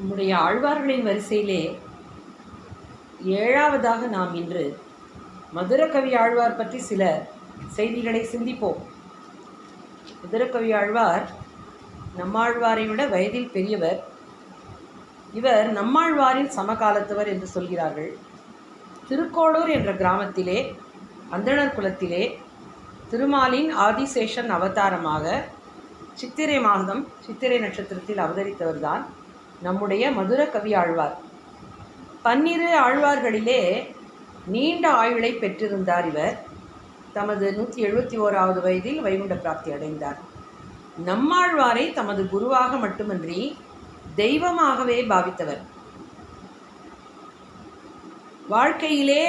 நம்முடைய ஆழ்வார்களின் வரிசையிலே ஏழாவதாக நாம் இன்று மதுரகவி ஆழ்வார் பற்றி சில செய்திகளை சிந்திப்போம். மதுரகவி ஆழ்வார் நம்மாழ்வாரை விட வயதில் பெரியவர். இவர் நம்மாழ்வாரின் சமகாலத்தவர் என்று சொல்கிறார்கள். திருக்கோளூர் என்ற கிராமத்திலே அந்தணர் குலத்திலே திருமாலின் ஆதிசேஷன் அவதாரமாக சித்திரை மாதம் சித்திரை நட்சத்திரத்தில் அவதரித்தவர்தான். நம்முடைய மதுர கவி ஆழ்வார். பன்னிரு ஆழ்வார்களிலே நீண்ட ஆயுளை பெற்றிருந்தார் இவர். தமது நூற்றி எழுபத்தி ஓராவது வயதில் வைகுண்ட பிராப்தி அடைந்தார். நம்மாழ்வாரை தமது குருவாக மட்டுமன்றி தெய்வமாகவே பாவித்தவர். வாழ்க்கையிலே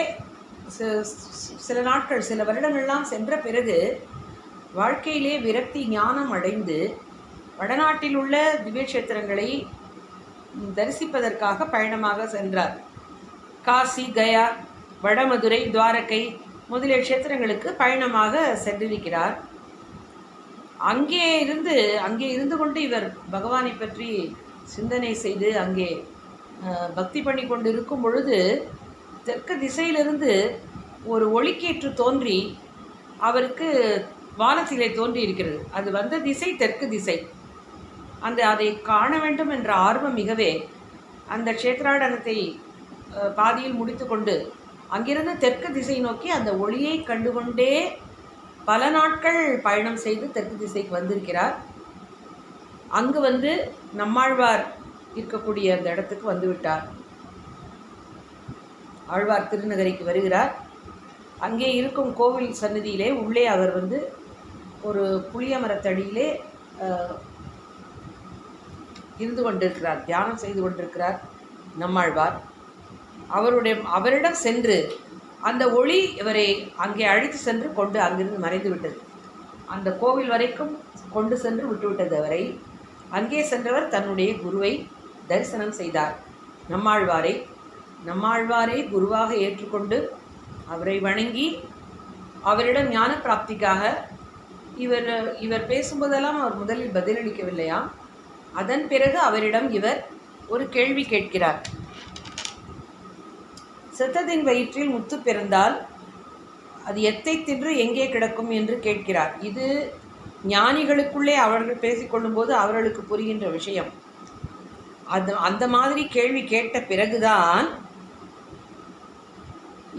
சில நாட்கள் சில வருடங்கள்லாம் சென்ற பிறகு வாழ்க்கையிலே விரக்தி ஞானம் அடைந்து வடநாட்டில் உள்ள திவ்யக்ஷேத்திரங்களை தரிசிப்பதற்காக பயணமாக சென்றார். காசி கயா வடமதுரை துவாரகை முதலிய க்ஷேத்திரங்களுக்கு பயணமாக சென்றிருக்கிறார். அங்கே இருந்து அங்கே இருந்து கொண்டு இவர் பகவானை பற்றி சிந்தனை செய்து அங்கே பக்தி பண்ணி கொண்டு இருக்கும் பொழுது தெற்கு திசையிலிருந்து ஒரு ஒளிக்கேற்று தோன்றி அவருக்கு வானத்திலே தோன்றி இருக்கிறது அது வந்த திசை தெற்கு திசை. அந்த அதை காண வேண்டும் என்ற ஆர்வம் மிகவே அந்த க்ஷேத்ராடனத்தை பாதியில் பாதியில் முடித்துக்கொண்டு அங்கிருந்து தெற்கு திசை நோக்கி அந்த ஒளியை கண்டுகொண்டே பல நாட்கள் பயணம் செய்து தெற்கு திசைக்கு வந்திருக்கிறார். அங்கு வந்து நம்மாழ்வார் இருக்கக்கூடிய அந்த இடத்துக்கு வந்துவிட்டார். ஆழ்வார் திருநகரிக்கு வருகிறார். அங்கே இருக்கும் கோவில் சன்னதியிலே உள்ளே அவர் வந்து ஒரு புளிய மரத்தடியிலே இருந்து கொண்டிருக்கிறார் தியானம் செய்து கொண்டிருக்கிறார் நம்மாழ்வார். அவருடைய அவரிடம் சென்று அந்த ஒளி இவரை அங்கே அழைத்து சென்று கொண்டு அங்கிருந்து மறைந்து விட்டது. அந்த கோவில் வரைக்கும் கொண்டு சென்று விட்டுவிட்டது அவரை. அங்கே சென்றவர் தன்னுடைய குருவை தரிசனம் செய்தார். நம்மாழ்வாரை நம்மாழ்வாரை குருவாக ஏற்றுக்கொண்டு அவரை வணங்கி அவரிடம் ஞான பிராப்திக்காக இவர் இவர் பேசும்போதெல்லாம் அவர் முதலில் பதிலளிக்கவில்லையாம். அதன் பிறகு அவரிடம் இவர் ஒரு கேள்வி கேட்கிறார். செத்ததின் வயிற்றில் முத்து பிறந்தால் அது எத்தை தின்று எங்கே கிடக்கும் என்று கேட்கிறார். இது ஞானிகளுக்குள்ளே அவர்கள் பேசிக்கொள்ளும்போது அவர்களுக்கு புரிகின்ற விஷயம். அது அந்த மாதிரி கேள்வி கேட்ட பிறகுதான்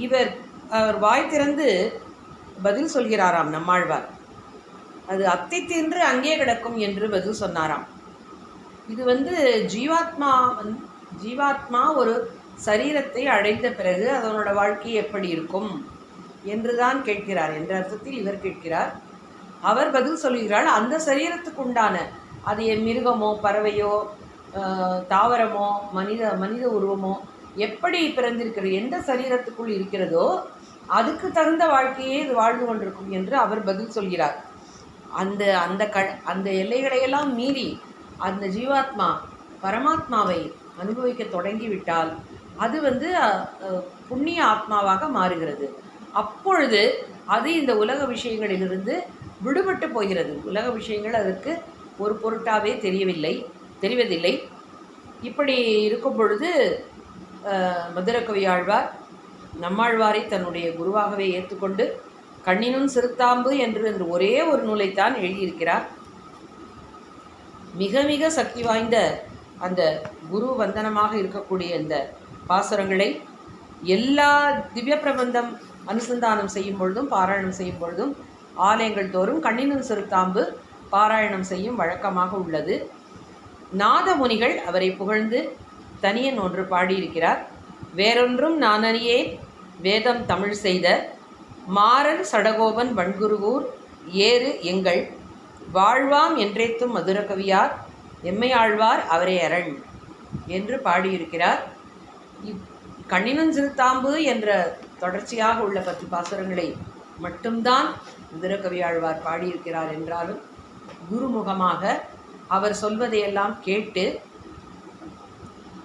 இவர் அவர் வாய் திறந்து பதில் சொல்கிறாராம் நம்மாழ்வார். அது அத்தை தின்று அங்கே கிடக்கும் என்று பதில் சொன்னாராம். இது வந்து ஜீவாத்மா வந்து ஜீவாத்மா ஒரு சரீரத்தை அடைந்த பிறகு அதனோட வாழ்க்கை எப்படி இருக்கும்? என்றுதான் கேட்கிறார். என்ற அர்த்தத்தில் இவர் கேட்கிறார். அவர் பதில் சொல்கிறார் அந்த சரீரத்துக்கு உண்டான அது என் மிருகமோ பறவையோ தாவரமோ மனித மனித உருவமோ எப்படி பிறந்திருக்கிறது எந்த சரீரத்துக்குள் இருக்கிறதோ அதுக்கு தகுந்த வாழ்க்கையே இது வாழ்ந்து கொண்டிருக்கும் என்று அவர் பதில் சொல்கிறார். அந்த அந்த க அந்த எல்லைகளையெல்லாம் மீறி அந்த ஜீவாத்மா பரமாத்மாவை அனுபவிக்க தொடங்கிவிட்டால் அது வந்து புண்ணிய ஆத்மாவாக மாறுகிறது. அப்பொழுது அது இந்த உலக விஷயங்களிலிருந்து விடுபட்டு போகிறது. உலக விஷயங்கள் அதற்கு ஒரு பொருட்டாவே தெரியவில்லை தெரிவதில்லை. இப்படி இருக்கும் பொழுது மதுரகவி ஆழ்வார் நம்மாழ்வாரை தன்னுடைய குருவாகவே ஏற்றுக்கொண்டு கண்ணினும் சிறுத்தாம்பு என்று என்று ஒரே ஒரு நூலைத்தான் எழுதியிருக்கிறார். மிக மிக சக்தி வாய்ந்த அந்த குரு வந்தனமாக இருக்கக்கூடிய இந்த பாசுரங்களை எல்லா திவ்ய பிரபந்தம் அனுசந்தானம் செய்யும் பொழுதும் பாராயணம் செய்யும் பொழுதும் ஆலயங்கள் தோறும் கண்ணினும் சிறுத்தாம்பு பாராயணம் செய்யும் வழக்கமாக உள்ளது. நாதமுனிகள் அவரை புகழ்ந்து தனியன் ஒன்று பாடியிருக்கிறார். வேறொன்றும் நானறியே வேதம் தமிழ் செய்த மாறன் சடகோபன் வண்குருவூர் ஏறு எங்கள் வாழ்வாம் என்றேத்தும் மதுரகவியார் எம்மையாழ்வார் அவரே அரண் என்று பாடியிருக்கிறார். இப் கண்ணினும் சிறுத்தாம்பு என்ற தொடர்ச்சியாக உள்ள பத்து பாசுரங்களை மட்டும்தான் மதுரகவியாழ்வார் பாடியிருக்கிறார் என்றாலும் குருமுகமாக அவர் சொல்வதையெல்லாம் கேட்டு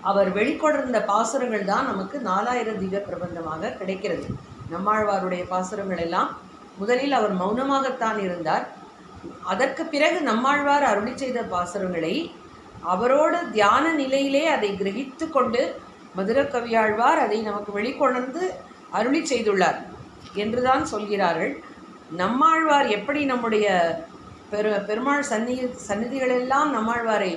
அவர் வெளிக்கொடர்ந்த பாசுரங்கள் தான் நமக்கு நாலாயிரம் தீப பிரபந்தமாக கிடைக்கிறது. நம்மாழ்வாருடைய பாசுரங்கள் எல்லாம் முதலில் அவர் மௌனமாகத்தான் இருந்தார். அதற்கு பிறகு நம்மாழ்வார் அருளி செய்த பாசுரங்களை அவரோடு தியான நிலையிலே அதை கிரகித்து கொண்டு மதுரக்கவியாழ்வார் அதை நமக்கு வெளிக்கொணர்ந்து அருளி செய்துள்ளார் என்றுதான் சொல்கிறார்கள். நம்மாழ்வார் எப்படி நம்முடைய பெரு பெருமாள் சந்நி சந்நிதிகளெல்லாம் நம்மாழ்வாரை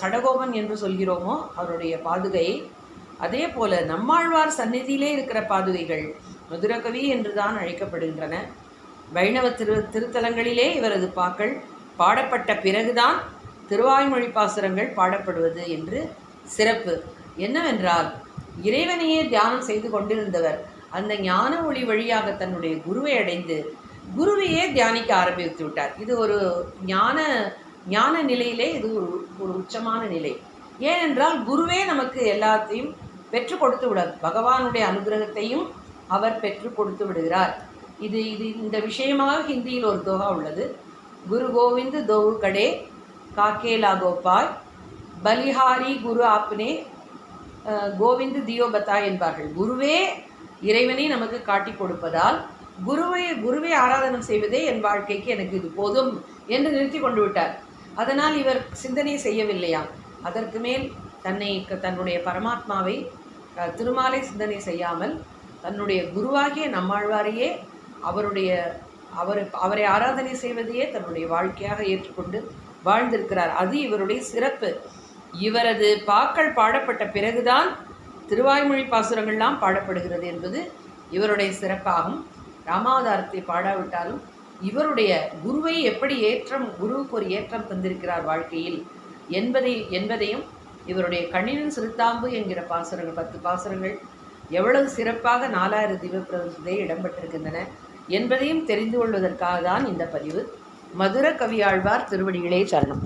சடகோபன் என்று சொல்கிறோமோ அவருடைய பாதுகையை அதே போல நம்மாழ்வார் சந்நிதியிலே இருக்கிற பாதுகைகள் மதுரகவி என்றுதான் அழைக்கப்படுகின்றன. வைணவ திரு திருத்தலங்களிலே இவரது பாக்கள் பாடப்பட்ட பிறகுதான் திருவாய்மொழி பாசுரங்கள் பாடப்படுவது என்று சிறப்பு. என்னவென்றால் இறைவனையே தியானம் செய்து கொண்டிருந்தவர் அந்த ஞான ஒளி வழியாக தன்னுடைய குருவை அடைந்து குருவையே தியானிக்க ஆரம்பித்து விட்டார். இது ஒரு ஞான ஞான நிலையிலே இது ஒரு ஒரு உச்சமான நிலை. ஏனென்றால் குருவே நமக்கு எல்லாத்தையும் பெற்று கொடுத்து விட பகவானுடைய அனுகிரகத்தையும் அவர் பெற்று கொடுத்து விடுகிறார். இது இது இந்த விஷயமாக ஹிந்தியில் ஒரு தோகா உள்ளது. குரு கோவிந்த் தோவு கடே காக்கேலா கோபால் பலிஹாரி குரு ஆப்னே கோவிந்த் தியோ பத்தா என்பார்கள். குருவே இறைவனை நமக்கு காட்டி கொடுப்பதால் குருவை குருவை ஆராதனம் செய்வதே என் வாழ்க்கைக்கு எனக்கு இது போதும் என்று நிறுத்தி கொண்டு விட்டார். அதனால் இவர் சிந்தனை செய்யவில்லையாம் அதற்கு மேல் தன்னை தன்னுடைய பரமாத்மாவை திருமாலை சிந்தனை செய்யாமல் தன்னுடைய குருவாகிய நம்மாழ்வாரையே அவருடைய அவர் அவரை ஆராதனை செய்வதையே தன்னுடைய வாழ்க்கையாக ஏற்றுக்கொண்டு வாழ்ந்திருக்கிறார். அது இவருடைய சிறப்பு. இவரது பாக்கள் பாடப்பட்ட பிறகுதான் திருவாய்மொழி பாசுரங்கள்லாம் பாடப்படுகிறது என்பது இவருடைய சிறப்பாகும். ராமாவதாரத்தை பாடாவிட்டாலும் இவருடைய குருவை எப்படி ஏற்றம் குருவுக்கு ஒரு ஏற்றம் தந்திருக்கிறார் வாழ்க்கையில் என்பதை என்பதையும் இவருடைய கண்ணினின் சிறுத்தாம்பு என்கிற பாசுரங்கள் பத்து பாசுரங்கள் எவ்வளவு சிறப்பாக நாலாயிரம் திவ்யப்பிரதத்திலே இடம்பெற்றிருக்கின்றன என்பதையும் தெரிந்து கொள்வதற்காக தான் இந்த பதிவு. மதுர கவியாழ்வார் திருவடிகளே சரணம்.